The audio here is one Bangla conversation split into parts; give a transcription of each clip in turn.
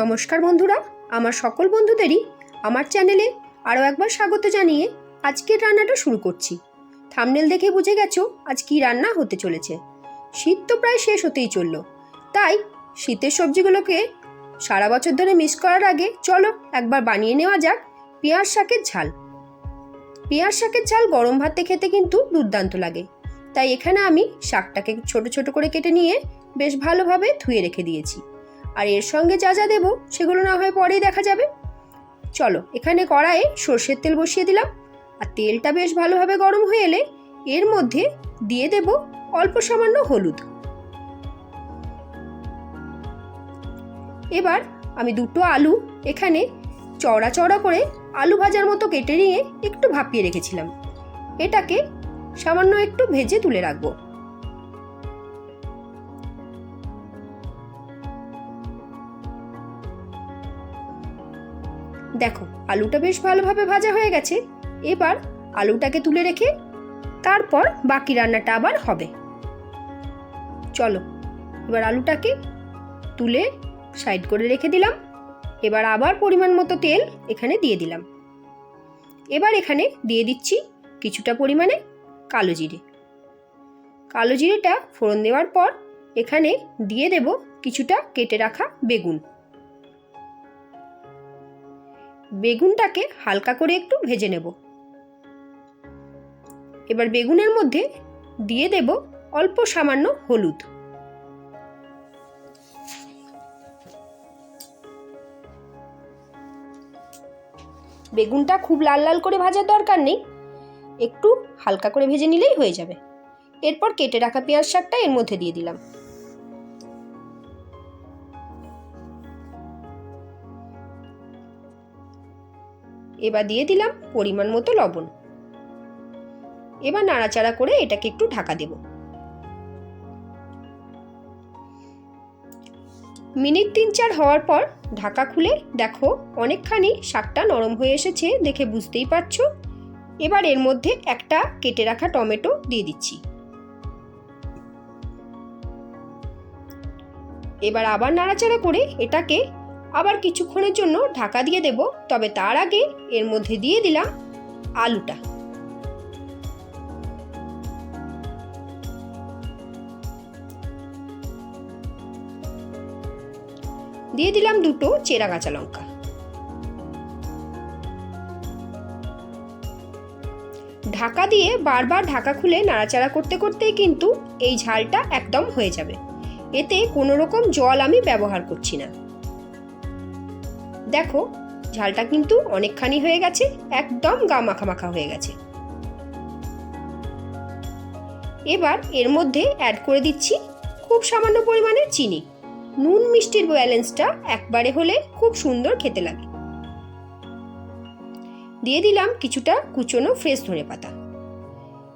নমস্কার বন্ধুরা, আমার সকল বন্ধুদেরই আমার চ্যানেলে আরও একবার স্বাগত জানিয়ে আজকের রান্নাটা শুরু করছি। থামনেল দেখে বুঝে গেছো আজ কি রান্না হতে চলেছে। শীত তো প্রায় শেষ হতেই চলল। তাই শীতের সবজিগুলোকে সারা বছর ধরে মিস করার আগে চলো একবার বানিয়ে নেওয়া যাক পেঁয়াজ শাকের ঝাল। পেঁয়াজ শাকের ঝাল গরম ভাতে খেতে কিন্তু দুর্দান্ত লাগে। তাই এখানে আমি শাকটাকে ছোট ছোট করে কেটে নিয়ে বেশ ভালোভাবে ধুয়ে রেখে দিয়েছি। আর এর সঙ্গে যা যা দেবো সেগুলো না হয় পরেই দেখা যাবে। চলো, এখানে কড়াইয়ে সর্ষের তেল বসিয়ে দিলাম। আর তেলটা বেশ ভালোভাবে গরম হয়ে এলে এর মধ্যে দিয়ে দেব অল্প সামান্য হলুদ। এবার আমি দুটো আলু এখানে চড়া চড়া করে আলু ভাজার মতো কেটে নিয়ে একটু ভাপিয়ে রেখেছিলাম। এটাকে সামান্য একটু ভেজে তুলে রাখব। দেখো, আলুটা বেশ ভালোভাবে ভাজা হয়ে গেছে। এবার আলুটাকে তুলে রেখে তারপর বাকি রান্নাটা আবার হবে। চলো, এবার আলুটাকে তুলে সাইড করে রেখে দিলাম। এবার আবার পরিমাণ মতো তেল এখানে দিয়ে দিলাম। এবার এখানে দিয়ে দিচ্ছি কিছুটা পরিমাণে কালো জিরে। কালো জিরেটা ফোড়ন দেওয়ার পর এখানে দিয়ে দেব কিছুটা কেটে রাখা বেগুন। বেগুনটাকে হালকা করে একটু ভেজে নেব। এবার বেগুনের মধ্যে দিয়ে দেব অল্প সামান্য হলুদ। বেগুনটা খুব লাল লাল করে ভাজার দরকার নেই। একটু হালকা করে ভেজে নিলেই হয়ে যাবে। এরপর কেটে রাখা পেঁয়াজ শাকটা এর মধ্যে দিয়ে দিলাম। এবার দিয়ে দিলাম পরিমাণ মতো লবণ। এবার নাড়াচাড়া করে এটাকে একটু ঢাকা দেব। মিনিট তিন চার হওয়ার পর ঢাকা খুলে দেখো অনেকখানি শাকটা নরম হয়ে এসেছে দেখে বুঝতেই পারছ। এবার এর মধ্যে একটা কেটে রাখা টমেটো দিয়ে দিচ্ছি। এবার আবার নাড়াচাড়া করে এটাকে আবার কিছুক্ষণের জন্য ঢাকা দিয়ে দেব, তবে তার আগে এর মধ্যে দিয়ে দিলাম আলুটা। দিয়ে দিলাম দুটো চেরা কাঁচা লঙ্কা। ঢাকা দিয়ে বারবার ঢাকা খুলে নাড়াচাড়া করতে করতেই কিন্তু এই ঝালটা একদম হয়ে যাবে। এতে কোনো রকম জল আমি ব্যবহার করছি না। দেখো, ঝালটা কিন্তু অনেকখানি হয়ে গেছে, একদম গা মাখা মাখা হয়ে গেছে। এবার এর মধ্যে অ্যাড করে দিচ্ছি খুব সামান্য পরিমাণে চিনি। নুন মিষ্টির ব্যালেন্সটা একবারে হলে খুব সুন্দর খেতে লাগে। দিয়ে দিলাম কিছুটা কুচনো ফ্রেশ ধনে পাতা।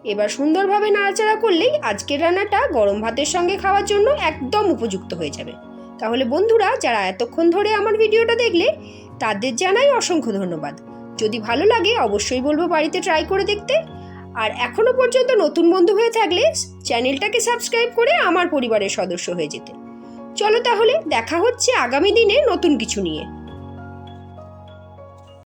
এবার সুন্দরভাবে নাড়াচাড়া করলেই আজকের রান্নাটা গরম ভাতের সঙ্গে খাওয়ার জন্য একদম উপযুক্ত হয়ে যাবে। তাহলে বন্ধুরা, যারা এতক্ষণ ধরে আমার ভিডিওটা দেখলে, তাদের জানাই অসংখ্য ধন্যবাদ। যদি ভালো লাগে, অবশ্যই বলব বাড়িতে ট্রাই করে দেখতে। আর এখনও পর্যন্ত নতুন বন্ধু হয়ে থাকলে, চ্যানেলটাকে সাবস্ক্রাইব করে আমার পরিবারের সদস্য হয়ে যেতে। চলো তাহলে, দেখা হচ্ছে আগামী দিনে নতুন কিছু নিয়ে।